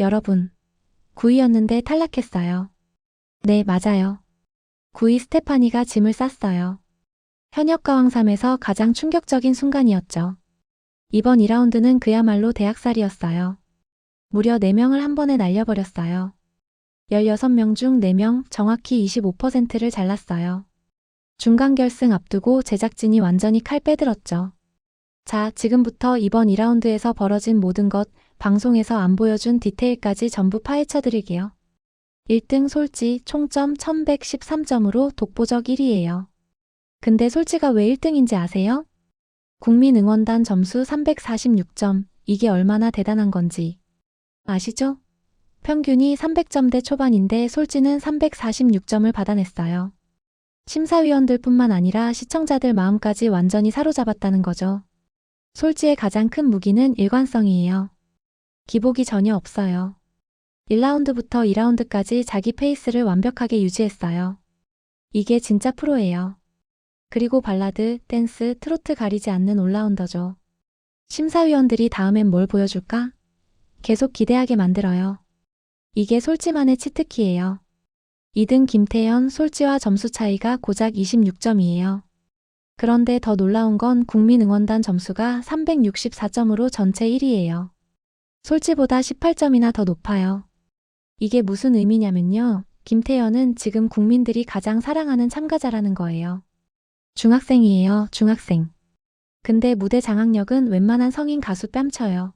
여러분. 9위였는데 탈락했어요. 네, 맞아요. 9위 스테파니가 짐을 쌌어요. 현역과 황삼에서 가장 충격적인 순간이었죠. 이번 2라운드는 그야말로 대학살이었어요. 무려 4명을 한 번에 날려버렸어요. 16명 중 4명 정확히 25%를 잘랐어요. 중간 결승 앞두고 제작진이 완전히 칼 빼들었죠. 자, 지금부터 이번 2라운드에서 벌어진 모든 것, 방송에서 안 보여준 디테일까지 전부 파헤쳐 드릴게요. 1등 솔지 총점 1113점으로 독보적 1위예요. 근데 솔지가 왜 1등인지 아세요? 국민응원단 점수 346점, 이게 얼마나 대단한 건지. 아시죠? 평균이 300점대 초반인데 솔지는 346점을 받아냈어요. 심사위원들 뿐만 아니라 시청자들 마음까지 완전히 사로잡았다는 거죠. 솔지의 가장 큰 무기는 일관성이에요. 기복이 전혀 없어요. 1라운드부터 2라운드까지 자기 페이스를 완벽하게 유지했어요. 이게 진짜 프로예요. 그리고 발라드, 댄스, 트로트 가리지 않는 올라운더죠. 심사위원들이 다음엔 뭘 보여줄까? 계속 기대하게 만들어요. 이게 솔지만의 치트키예요. 2등 김태현, 솔지와 점수 차이가 고작 26점이에요. 그런데 더 놀라운 건 국민응원단 점수가 364점으로 전체 1위예요. 솔지보다 18점이나 더 높아요. 이게 무슨 의미냐면요. 김태현은 지금 국민들이 가장 사랑하는 참가자라는 거예요. 중학생이에요, 중학생. 근데 무대 장악력은 웬만한 성인 가수 뺨쳐요.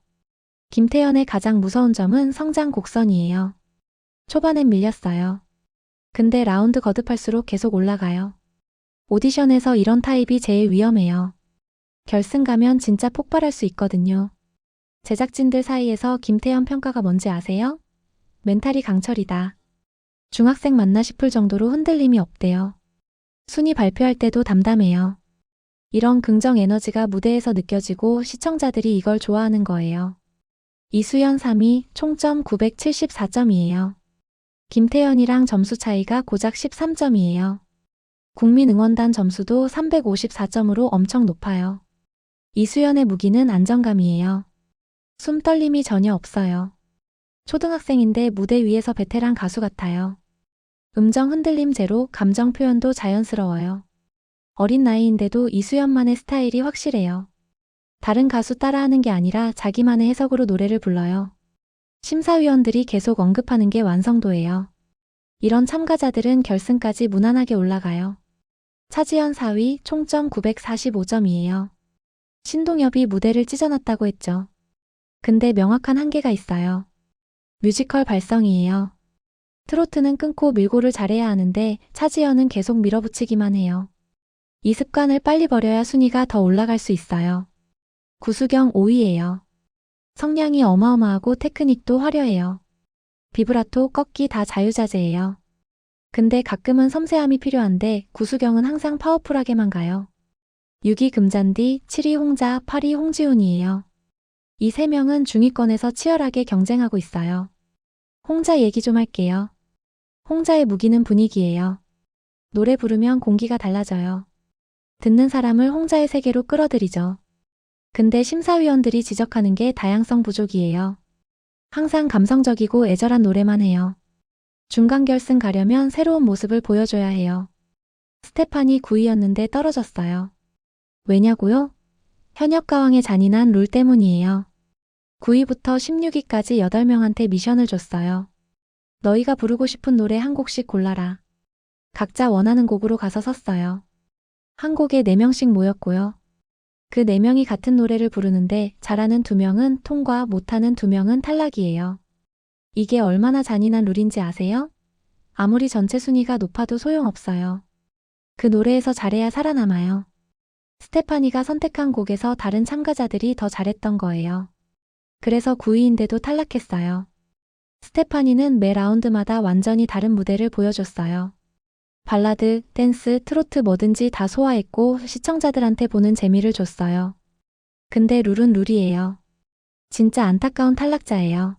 김태현의 가장 무서운 점은 성장 곡선이에요. 초반엔 밀렸어요. 근데 라운드 거듭할수록 계속 올라가요. 오디션에서 이런 타입이 제일 위험해요. 결승 가면 진짜 폭발할 수 있거든요. 제작진들 사이에서 김태현 평가가 뭔지 아세요? 멘탈이 강철이다. 중학생 맞나 싶을 정도로 흔들림이 없대요. 순위 발표할 때도 담담해요. 이런 긍정 에너지가 무대에서 느껴지고 시청자들이 이걸 좋아하는 거예요. 이수연 3위, 총점 974점이에요. 김태현이랑 점수 차이가 고작 13점이에요. 국민응원단 점수도 354점으로 엄청 높아요. 이수연의 무기는 안정감이에요. 숨 떨림이 전혀 없어요. 초등학생인데 무대 위에서 베테랑 가수 같아요. 음정 흔들림 제로, 감정 표현도 자연스러워요. 어린 나이인데도 이수연만의 스타일이 확실해요. 다른 가수 따라하는 게 아니라 자기만의 해석으로 노래를 불러요. 심사위원들이 계속 언급하는 게 완성도예요. 이런 참가자들은 결승까지 무난하게 올라가요. 차지연 4위, 총점 945점이에요. 신동엽이 무대를 찢어놨다고 했죠. 근데 명확한 한계가 있어요. 뮤지컬 발성이에요. 트로트는 끊고 밀고를 잘해야 하는데 차지연은 계속 밀어붙이기만 해요. 이 습관을 빨리 버려야 순위가 더 올라갈 수 있어요. 구수경 5위예요. 성량이 어마어마하고 테크닉도 화려해요. 비브라토, 꺾기 다 자유자재예요. 근데 가끔은 섬세함이 필요한데 구수경은 항상 파워풀하게만 가요. 6위 금잔디, 7위 홍자, 8위 홍지훈이에요. 이 세 명은 중위권에서 치열하게 경쟁하고 있어요. 홍자 얘기 좀 할게요. 홍자의 무기는 분위기예요. 노래 부르면 공기가 달라져요. 듣는 사람을 홍자의 세계로 끌어들이죠. 근데 심사위원들이 지적하는 게 다양성 부족이에요. 항상 감성적이고 애절한 노래만 해요. 중간 결승 가려면 새로운 모습을 보여줘야 해요. 스테판이 9위였는데 떨어졌어요. 왜냐고요? 현역 가왕의 잔인한 룰 때문이에요. 9위부터 16위까지 8명한테 미션을 줬어요. 너희가 부르고 싶은 노래 한 곡씩 골라라. 각자 원하는 곡으로 가서 섰어요. 한 곡에 4명씩 모였고요. 그 4명이 같은 노래를 부르는데 잘하는 2명은 통과, 못하는 2명은 탈락이에요. 이게 얼마나 잔인한 룰인지 아세요? 아무리 전체 순위가 높아도 소용없어요. 그 노래에서 잘해야 살아남아요. 스테파니가 선택한 곡에서 다른 참가자들이 더 잘했던 거예요. 그래서 9위인데도 탈락했어요. 스테파니는 매 라운드마다 완전히 다른 무대를 보여줬어요. 발라드, 댄스, 트로트 뭐든지 다 소화했고 시청자들한테 보는 재미를 줬어요. 근데 룰은 룰이에요. 진짜 안타까운 탈락자예요.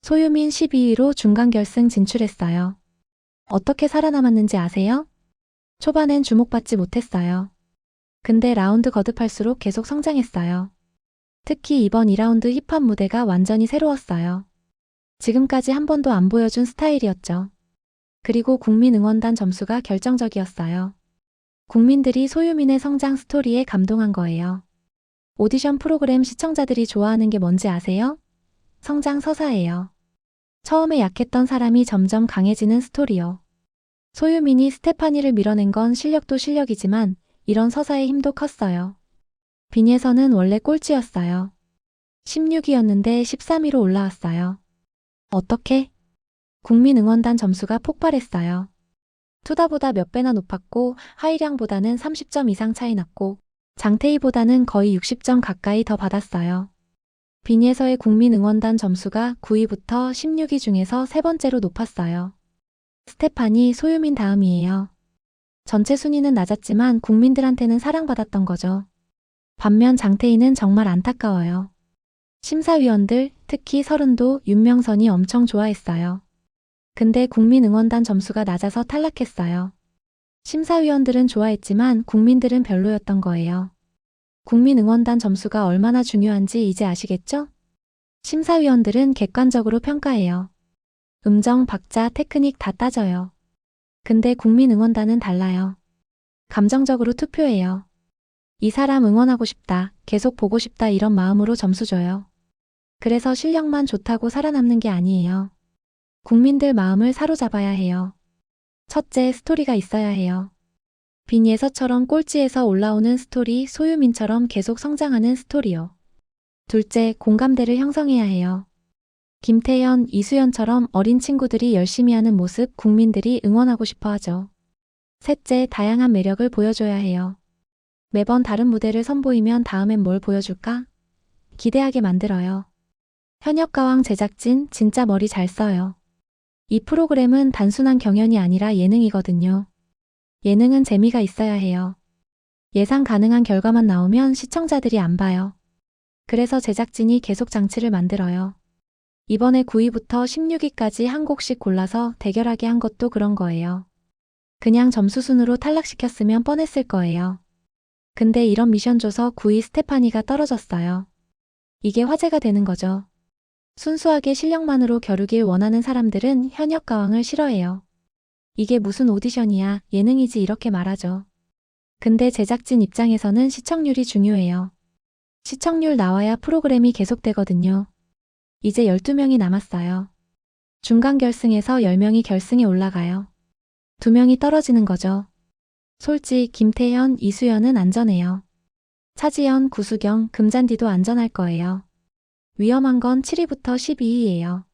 소유민 12위로 중간 결승 진출했어요. 어떻게 살아남았는지 아세요? 초반엔 주목받지 못했어요. 근데 라운드 거듭할수록 계속 성장했어요. 특히 이번 2라운드 힙합 무대가 완전히 새로웠어요. 지금까지 한 번도 안 보여준 스타일이었죠. 그리고 국민 응원단 점수가 결정적이었어요. 국민들이 소유민의 성장 스토리에 감동한 거예요. 오디션 프로그램 시청자들이 좋아하는 게 뭔지 아세요? 성장 서사예요. 처음에 약했던 사람이 점점 강해지는 스토리요. 소유민이 스테파니를 밀어낸 건 실력도 실력이지만 이런 서사의 힘도 컸어요. 빈예선은 원래 꼴찌였어요. 16위였는데 13위로 올라왔어요. 어떻게? 국민응원단 점수가 폭발했어요. 투다보다 몇 배나 높았고 하이량보다는 30점 이상 차이 났고 장태희보다는 거의 60점 가까이 더 받았어요. 빈예서의 국민응원단 점수가 9위부터 16위 중에서 세 번째로 높았어요. 스테판이 소유민 다음이에요. 전체 순위는 낮았지만 국민들한테는 사랑받았던 거죠. 반면 장태희는 정말 안타까워요. 심사위원들, 특히 서른도 윤명선이 엄청 좋아했어요. 근데 국민응원단 점수가 낮아서 탈락했어요. 심사위원들은 좋아했지만 국민들은 별로였던 거예요. 국민응원단 점수가 얼마나 중요한지 이제 아시겠죠? 심사위원들은 객관적으로 평가해요. 음정, 박자, 테크닉 다 따져요. 근데 국민응원단은 달라요. 감정적으로 투표해요. 이 사람 응원하고 싶다, 계속 보고 싶다 이런 마음으로 점수 줘요. 그래서 실력만 좋다고 살아남는 게 아니에요. 국민들 마음을 사로잡아야 해요. 첫째, 스토리가 있어야 해요. 빈 예서처럼 꼴찌에서 올라오는 스토리, 소유민처럼 계속 성장하는 스토리요. 둘째, 공감대를 형성해야 해요. 김태현, 이수연처럼 어린 친구들이 열심히 하는 모습 국민들이 응원하고 싶어 하죠. 셋째, 다양한 매력을 보여줘야 해요. 매번 다른 무대를 선보이면 다음엔 뭘 보여줄까? 기대하게 만들어요. 현역가왕 제작진 진짜 머리 잘 써요. 이 프로그램은 단순한 경연이 아니라 예능이거든요. 예능은 재미가 있어야 해요. 예상 가능한 결과만 나오면 시청자들이 안 봐요. 그래서 제작진이 계속 장치를 만들어요. 이번에 9위부터 16위까지 한 곡씩 골라서 대결하게 한 것도 그런 거예요. 그냥 점수 순으로 탈락시켰으면 뻔했을 거예요. 근데 이런 미션 줘서 9위 스테파니가 떨어졌어요. 이게 화제가 되는 거죠. 순수하게 실력만으로 겨루길 원하는 사람들은 현역 가왕을 싫어해요. 이게 무슨 오디션이야, 예능이지 이렇게 말하죠. 근데 제작진 입장에서는 시청률이 중요해요. 시청률 나와야 프로그램이 계속되거든요. 이제 12명이 남았어요. 중간 결승에서 10명이 결승에 올라가요. 2명이 떨어지는 거죠. 솔직 김태현, 이수연은 안전해요. 차지연, 구수경, 금잔디도 안전할 거예요. 위험한 건 7위부터 12위예요.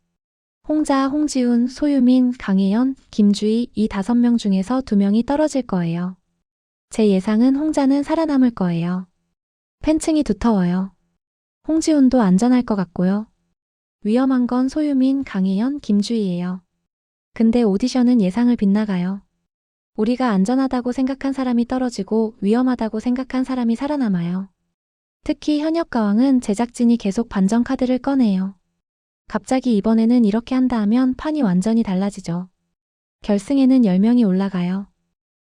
홍자, 홍지훈, 소유민, 강혜연, 김주희 이 다섯 명 중에서 두 명이 떨어질 거예요. 제 예상은 홍자는 살아남을 거예요. 팬층이 두터워요. 홍지훈도 안전할 것 같고요. 위험한 건 소유민, 강혜연, 김주희예요. 근데 오디션은 예상을 빗나가요. 우리가 안전하다고 생각한 사람이 떨어지고 위험하다고 생각한 사람이 살아남아요. 특히 현역 가왕은 제작진이 계속 반전 카드를 꺼내요. 갑자기 이번에는 이렇게 한다 하면 판이 완전히 달라지죠. 결승에는 10명이 올라가요.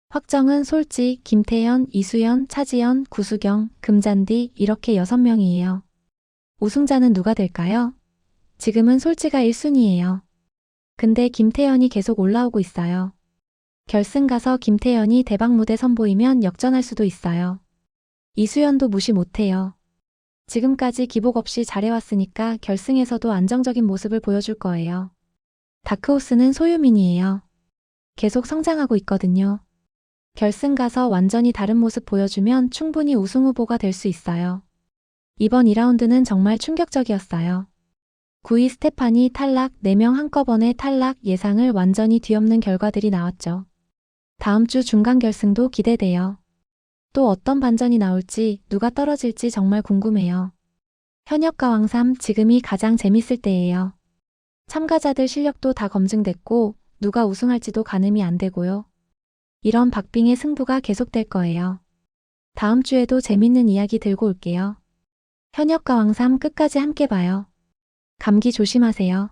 확정은 솔직, 김태현, 이수연, 차지연, 구수경, 금잔디 이렇게 6명이에요. 우승자는 누가 될까요? 지금은 솔지가 1순위예요. 근데 김태현이 계속 올라오고 있어요. 결승 가서 김태현이 대박 무대 선보이면 역전할 수도 있어요. 이수연도 무시 못해요. 지금까지 기복 없이 잘해왔으니까 결승에서도 안정적인 모습을 보여줄 거예요. 다크호스는 소유민이에요. 계속 성장하고 있거든요. 결승 가서 완전히 다른 모습 보여주면 충분히 우승 후보가 될 수 있어요. 이번 2라운드는 정말 충격적이었어요. 9위 스테파니 탈락, 4명 한꺼번에 탈락 예상을 완전히 뒤엎는 결과들이 나왔죠. 다음 주 중간 결승도 기대돼요. 또 어떤 반전이 나올지, 누가 떨어질지 정말 궁금해요. 현역 가 왕삼 지금이 가장 재밌을 때예요. 참가자들 실력도 다 검증됐고, 누가 우승할지도 가늠이 안 되고요. 이런 박빙의 승부가 계속될 거예요. 다음 주에도 재밌는 이야기 들고 올게요. 현역 가 왕삼 끝까지 함께 봐요. 감기 조심하세요.